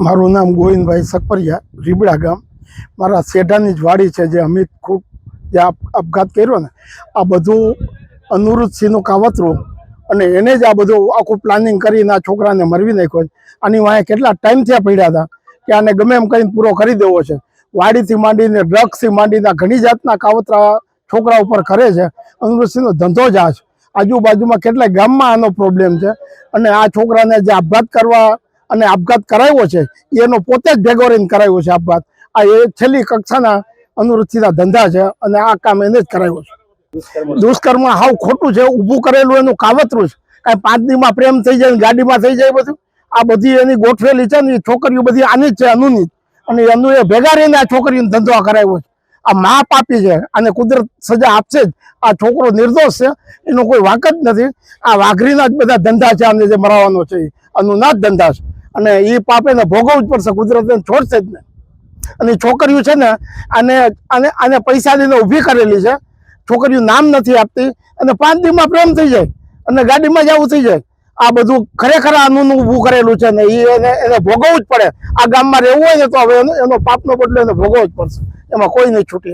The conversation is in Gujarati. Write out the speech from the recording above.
મારું નામ ગોવિંદભાઈ સકપરિયા, રીબડા ગામ. મારા શેઢાની જ વાડી છે જે અમિત ખૂટ જે આપ- આપઘાત કર્યો ને, આ બધું અનુરુદ્ધસિંહનું કાવતરું અને એને જ આ બધું આખું પ્લાનિંગ કરીને આ છોકરાને મરવી નાખ્યો છે. આની વાંહે કેટલા ટાઈમથી આ પડ્યા હતા કે આને ગમે એમ કરીને પૂરો કરી દેવો છે. વાડીથી માંડીને, ડ્રગ્સથી માંડીને ઘણી જાતના કાવતરા છોકરા ઉપર કરે છે. અનુરુદ્ધસિંહનો ધંધો જ આ છે. આજુબાજુમાં કેટલાય ગામમાં આનો પ્રોબ્લેમ છે અને આ છોકરાને જે આપઘાત કરવા અને આપઘાત કરાવ્યો છે એનો પોતે જ ભેગો રહીને કરાવ્યો છે આપઘાત. આ એ છેલ્લી કક્ષાના અનુરૂચિના ધંધા છે અને આ કામ એને જ કરાવ્યો છે. દુષ્કર્મ હાવ ખોટું છે ઊભું કરેલું એનું કાવતરું છે. કાંઈ પાંચ દીમાં પ્રેમ થઈ જાય ગાડીમાં થઈ જાય બધું. આ બધી એની ગોઠવેલી છે ને એ છોકરીઓ બધી આની જ છે અનુની. અને એનું એ ભેગા રહીને આ છોકરીને ધંધો કરાવ્યો છે. આ મા પાપી છે અને કુદરત સજા આપશે જ. આ છોકરો નિર્દોષ છે એનો કોઈ વાંક જ નથી. આ વાઘરીના જ બધા ધંધા છે આને જે મરાવાનો છે એ. અનુના જ ધંધા છે. અને એ પાપ એને ભોગવવું જ પડશે કુદરત એને છોડશે જ નહીં અને છોકરીઓ છે ને, આને આને આને પૈસા લઈને ઊભી કરેલી છે. છોકરીઓ નામ નથી આપતી, અને પાંચ દિવસમાં પ્રેમ થઈ જાય, અને ગાડીમાં જવું થઈ જાય. આ બધું ખરેખર આનું ઊભું કરેલું છે ને એને એને ભોગવવું જ પડે. આ ગામમાં રહેવું હોય ને, તો હવે એનો- પાપનો બદલો એને ભોગવવો જ પડશે. એમાં કોઈ નહીં છૂટી